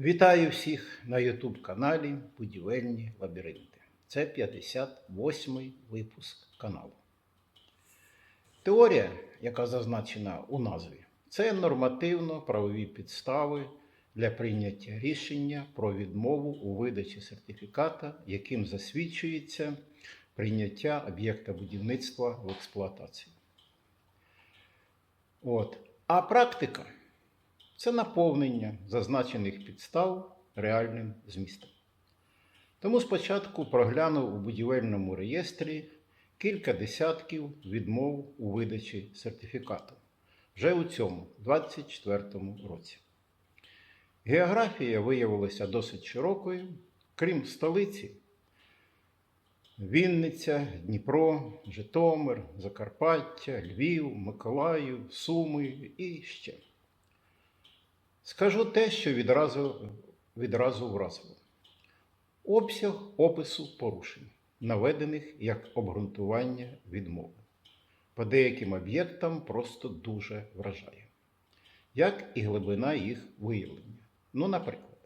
Вітаю всіх на YouTube каналі Будівельні лабіринти. Це 58-й випуск каналу. Теорія, яка зазначена у назві, це нормативно-правові підстави для прийняття рішення про відмову у видачі сертифіката, яким засвідчується прийняття об'єкта будівництва в експлуатацію. От. А практика це наповнення зазначених підстав реальним змістом. Тому спочатку проглянув у будівельному реєстрі кілька десятків відмов у видачі сертифікату вже у цьому 24-му році. Географія виявилася досить широкою, крім столиці. Вінниця, Дніпро, Житомир, Закарпаття, Львів, Миколаїв, Суми і ще. Скажу те, що відразу, відразу вразило. Обсяг опису порушень, наведених як обґрунтування відмови. По деяким об'єктам просто дуже вражає, як і глибина їх виявлення. Ну, наприклад,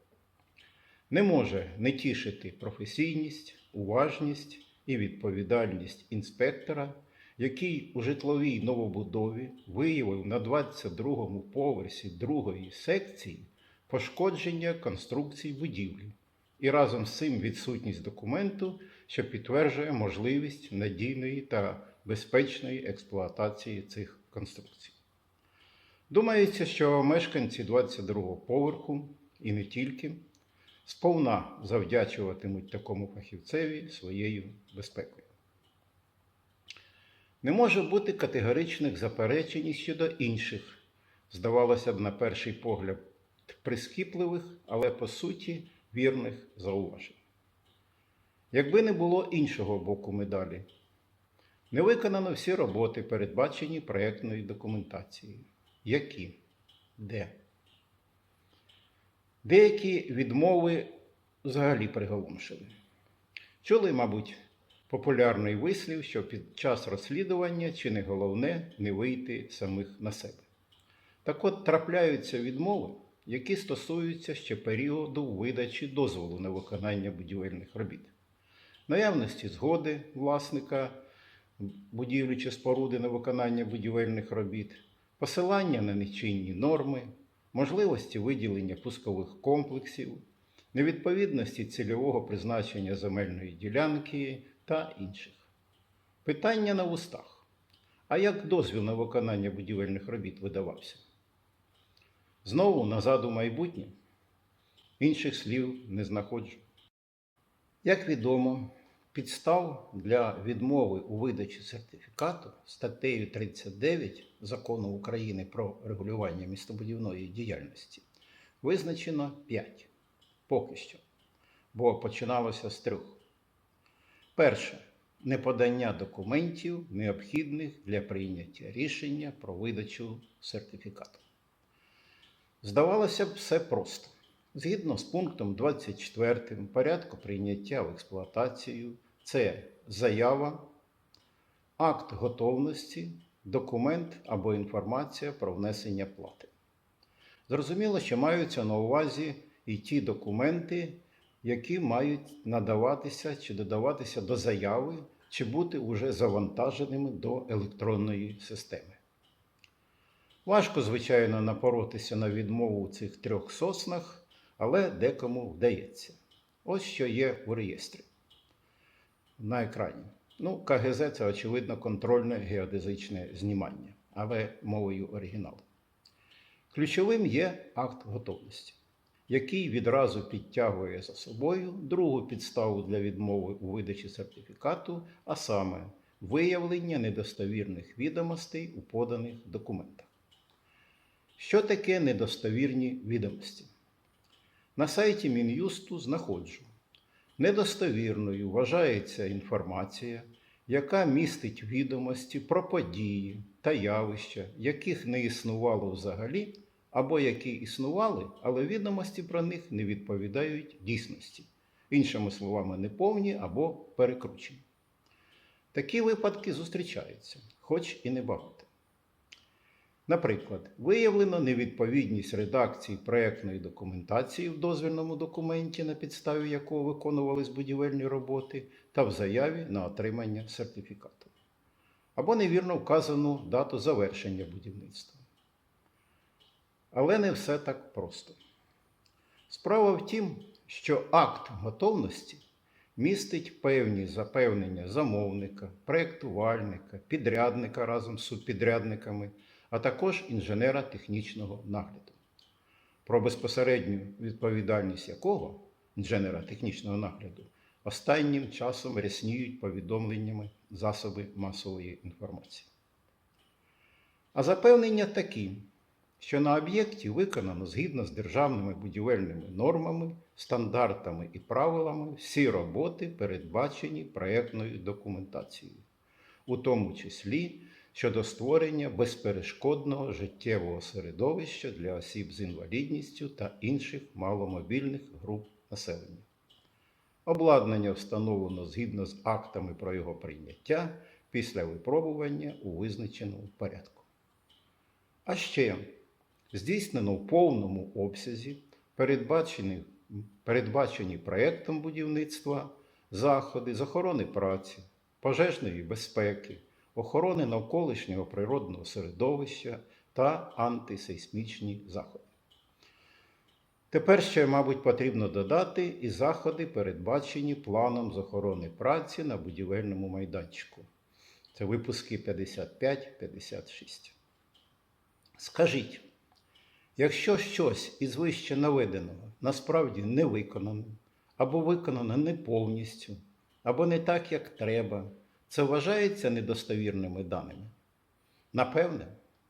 не може не тішити професійність, уважність і відповідальність інспектора, який у житловій новобудові виявив на 22-му поверсі другої секції пошкодження конструкцій будівлі і разом з цим відсутність документу, що підтверджує можливість надійної та безпечної експлуатації цих конструкцій. Думається, що мешканці 22-го поверху і не тільки сповна завдячуватимуть такому фахівцеві своєю безпекою. Не може бути категоричних заперечень щодо інших, здавалося б, на перший погляд, прискіпливих, але по суті вірних зауважень. Якби не було іншого боку медалі, не виконано всі роботи, передбачені проєктною документацією. Які? Де? Деякі відмови взагалі приголомшили. Чули, мабуть, популярний вислів, що під час розслідування чи не головне не вийти самих на себе. Так от трапляються відмови, які стосуються ще періоду видачі дозволу на виконання будівельних робіт, наявності згоди власника будівлі чи споруди на виконання будівельних робіт, посилання на нечинні норми, можливості виділення пускових комплексів, невідповідності цільового призначення земельної ділянки та інших. Питання на вустах. А як дозвіл на виконання будівельних робіт видавався? Знову назад у майбутнє. Інших слів не знаходжу. Як відомо, підстав для відмови у видачі сертифікату статтею 39 Закону України про регулювання містобудівної діяльності визначено 5 поки що, бо починалося з трьох. Перше неподання документів, необхідних для прийняття рішення про видачу сертифікату. Здавалося б, все просто. Згідно з пунктом 24 порядку прийняття в експлуатацію, це заява, акт готовності, документ або інформація про внесення плати. Зрозуміло, що маються на увазі і ті документи, які мають надаватися чи додаватися до заяви, чи бути уже завантаженими до електронної системи. Важко, звичайно, напоротися на відмову у цих трьох соснах, але декому вдається. Ось що є у реєстрі на екрані. Ну, КГЗ це, очевидно, контрольне геодезичне знімання, але мовою оригіналу. Ключовим є акт готовності, який відразу підтягує за собою другу підставу для відмови у видачі сертифікату, а саме виявлення недостовірних відомостей у поданих документах. Що таке недостовірні відомості? На сайті Мін'юсту знаходжу. Недостовірною вважається інформація, яка містить відомості про події та явища, яких не існувало взагалі, або які існували, але відомості про них не відповідають дійсності, іншими словами, неповні або перекручені. Такі випадки зустрічаються, хоч і небагато. Наприклад, виявлено невідповідність редакції проектної документації в дозвільному документі, на підставі якого виконувались будівельні роботи, та в заяві на отримання сертифікату. Або невірно вказану дату завершення будівництва. Але не все так просто. Справа в тім, що акт готовності містить певні запевнення замовника, проєктувальника, підрядника разом з субпідрядниками, а також інженера технічного нагляду, про безпосередню відповідальність якого інженера технічного нагляду останнім часом рясніють повідомленнями засоби масової інформації. А запевнення такі, що на об'єкті виконано згідно з державними будівельними нормами, стандартами і правилами всі роботи, передбачені проєктною документацією, у тому числі щодо створення безперешкодного життєвого середовища для осіб з інвалідністю та інших маломобільних груп населення. Обладнання встановлено згідно з актами про його прийняття після випробування у визначеному порядку. А ще здійснено в повному обсязі передбачені, передбачені проєктом будівництва заходи з охорони праці, пожежної безпеки, охорони навколишнього природного середовища та антисейсмічні заходи. Тепер ще, мабуть, потрібно додати і заходи, передбачені планом з охорони праці на будівельному майданчику. Це випуски 55-56. Скажіть, якщо щось із вище наведеного насправді не виконано, або виконано не повністю, або не так, як треба, це вважається недостовірними даними? Напевне,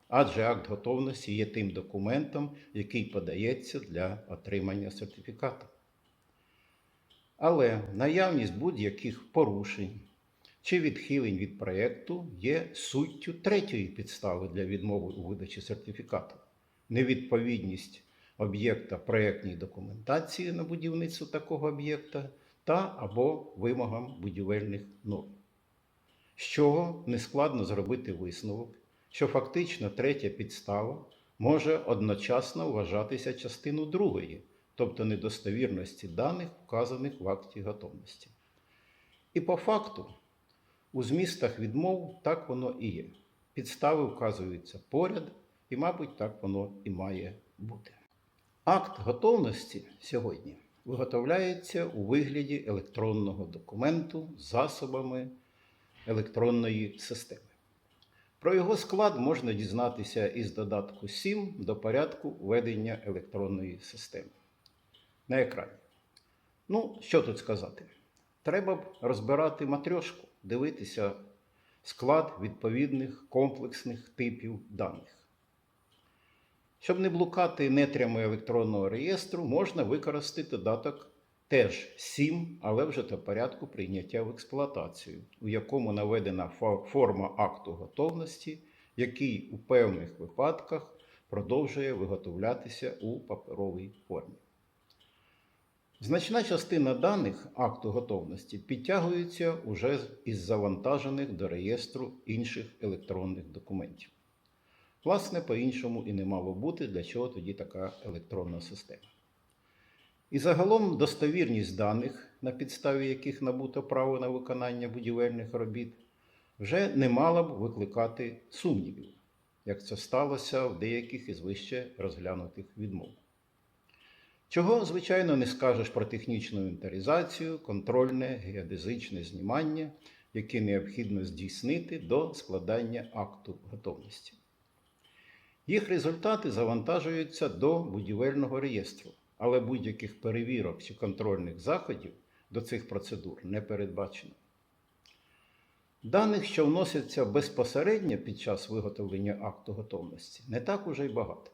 адже акт готовності є тим документом, який подається для отримання сертифікату. Але наявність будь-яких порушень чи відхилень від проєкту є суттю третьої підстави для відмови у видачі сертифікату. Невідповідність об'єкта проєктній документації на будівництво такого об'єкта та або вимогам будівельних норм. З чого нескладно зробити висновок, що фактично третя підстава може одночасно вважатися частиною другої, тобто недостовірності даних, вказаних в акті готовності. І по факту, у змістах відмов так воно і є. Підстави вказуються поряд, і, мабуть, так воно і має бути. Акт готовності сьогодні виготовляється у вигляді електронного документу засобами електронної системи. Про його склад можна дізнатися із додатку 7 до порядку ведення електронної системи. На екрані. Ну, що тут сказати? Треба б розбирати матрьошку, дивитися склад відповідних комплексних типів даних. Щоб не блукати нетрями електронного реєстру, можна використати додаток теж 7, але вже до порядку прийняття в експлуатацію, у якому наведена форма акту готовності, який у певних випадках продовжує виготовлятися у паперовій формі. Значна частина даних акту готовності підтягується уже із завантажених до реєстру інших електронних документів. Власне, по-іншому і не мало бути, для чого тоді така електронна система. І загалом достовірність даних, на підставі яких набуто право на виконання будівельних робіт, вже не мала б викликати сумнівів, як це сталося в деяких із вище розглянутих відмов. Чого, звичайно, не скажеш про технічну інвентаризацію, контрольне геодезичне знімання, яке необхідно здійснити до складання акту готовності. Їх результати завантажуються до будівельного реєстру, але будь-яких перевірок чи контрольних заходів до цих процедур не передбачено. Даних, що вносяться безпосередньо під час виготовлення акту готовності, не так уже й багато.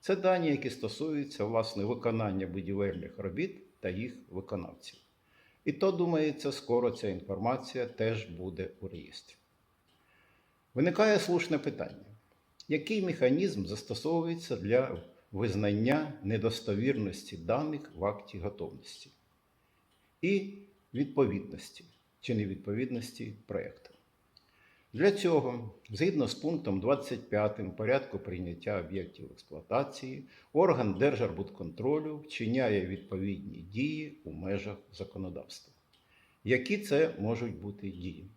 Це дані, які стосуються власне виконання будівельних робіт та їх виконавців. І то, думається, скоро ця інформація теж буде у реєстрі. Виникає слушне питання: який механізм застосовується для визнання недостовірності даних в акті готовності і відповідності чи невідповідності проєкту? Для цього, згідно з пунктом 25 порядку прийняття об'єктів експлуатації, орган Держарбудконтролю вчиняє відповідні дії у межах законодавства. Які це можуть бути дії?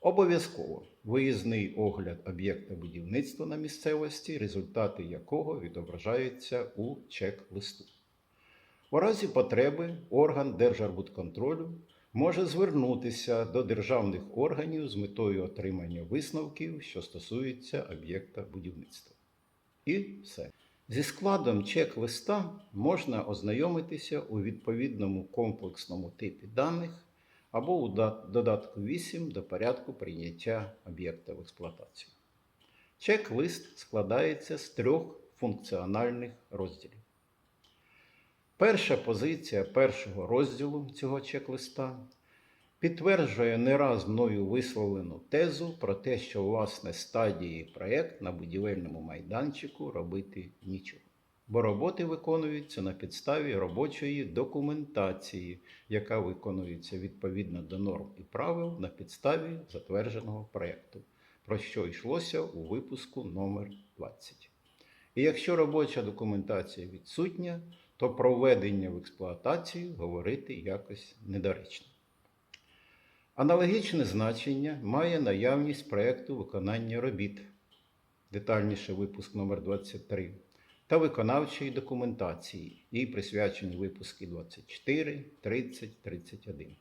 Обов'язково виїзний огляд об'єкта будівництва на місцевості, результати якого відображаються у чек-листу. У разі потреби орган Держарбудконтролю може звернутися до державних органів з метою отримання висновків, що стосуються об'єкта будівництва. І все. Зі складом чек-листа можна ознайомитися у відповідному комплексному типі даних або у додатку 8 до порядку прийняття об'єкта в експлуатацію. Чек-лист складається з трьох функціональних розділів. Перша позиція першого розділу цього чек-листа підтверджує не раз мною висловлену тезу про те, що власне стадії проєкт на будівельному майданчику робити нічого. Бо роботи виконуються на підставі робочої документації, яка виконується відповідно до норм і правил на підставі затвердженого проєкту, про що йшлося у випуску номер 20. І якщо робоча документація відсутня, то про введення в експлуатацію говорити якось недоречно. Аналогічне значення має наявність проєкту виконання робіт, детальніше випуск номер 23 та виконавчої документації, їй присвячені випуски 24, 30, 31.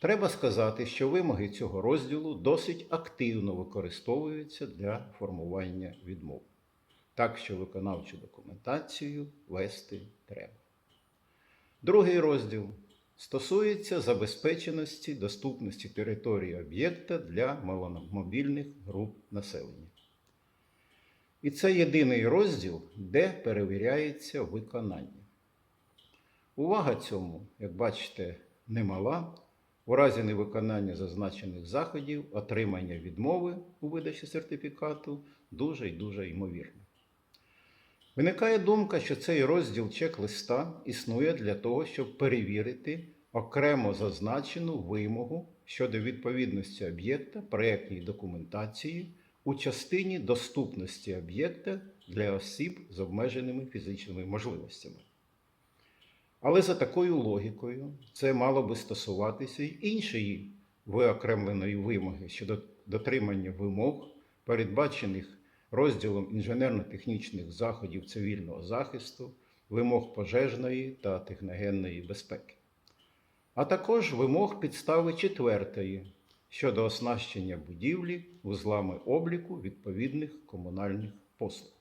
Треба сказати, що вимоги цього розділу досить активно використовуються для формування відмов. Так що виконавчу документацію вести треба. Другий розділ стосується забезпеченості доступності території об'єкта для маломобільних груп населення. І це єдиний розділ, де перевіряється виконання. Увага цьому, як бачите, немала. У разі невиконання зазначених заходів отримання відмови у видачі сертифікату дуже і дуже ймовірне. Виникає думка, що цей розділ чек-листа існує для того, щоб перевірити окремо зазначену вимогу щодо відповідності об'єкта проєктній документації у частині доступності об'єкта для осіб з обмеженими фізичними можливостями. Але за такою логікою це мало би стосуватися й іншої виокремленої вимоги щодо дотримання вимог, передбачених розділом інженерно-технічних заходів цивільного захисту, вимог пожежної та техногенної безпеки, а також вимог підстави четвертої щодо оснащення будівлі вузлами обліку відповідних комунальних послуг.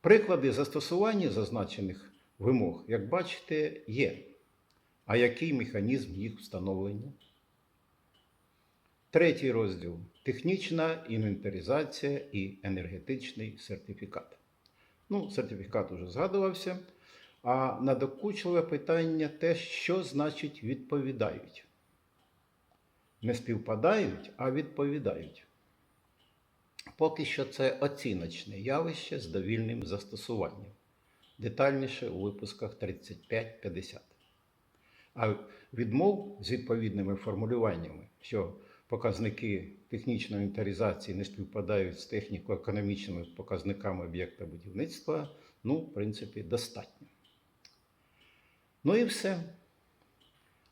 Приклади застосування зазначених вимог, як бачите, є. А який механізм їх встановлення? Третій розділ технічна інвентаризація і енергетичний сертифікат. Ну, сертифікат уже згадувався. А надокучливе питання те, що значить відповідають. Не співпадають, а відповідають. Поки що це оціночне явище з довільним застосуванням. Детальніше у випусках 35-50. А відмов з відповідними формулюваннями, що показники технічної інвентаризації не співпадають з техніко-економічними показниками об'єкта будівництва, ну, в принципі, достатньо. Ну і все.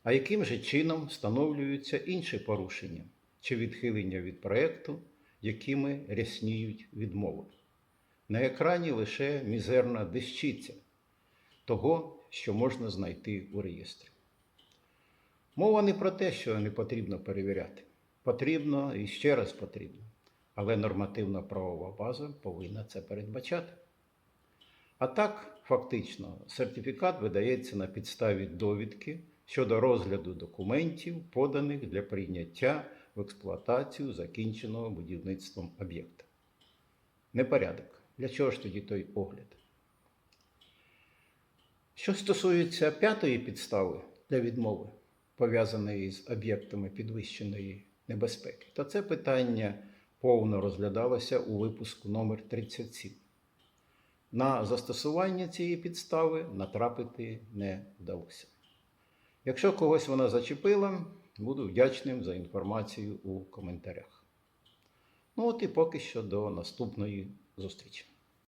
А яким же чином встановлюються інші порушення чи відхилення від проєкту, якими рясніють відмови? На екрані лише мізерна дещиця того, що можна знайти у реєстрі. Мова не про те, що не потрібно перевіряти. Потрібно і ще раз потрібно. Але нормативна правова база повинна це передбачати. А так, фактично, сертифікат видається на підставі довідки щодо розгляду документів, поданих для прийняття в експлуатацію закінченого будівництвом об'єкта. Непорядок. Для чого ж тоді той огляд? Що стосується п'ятої підстави для відмови, пов'язаної з об'єктами підвищеної небезпеки, то це питання повно розглядалося у випуску номер 37 На застосування цієї підстави натрапити не вдалося. Якщо когось вона зачепила, буду вдячним за інформацію у коментарях. Ну от і поки що до наступної зустрічі.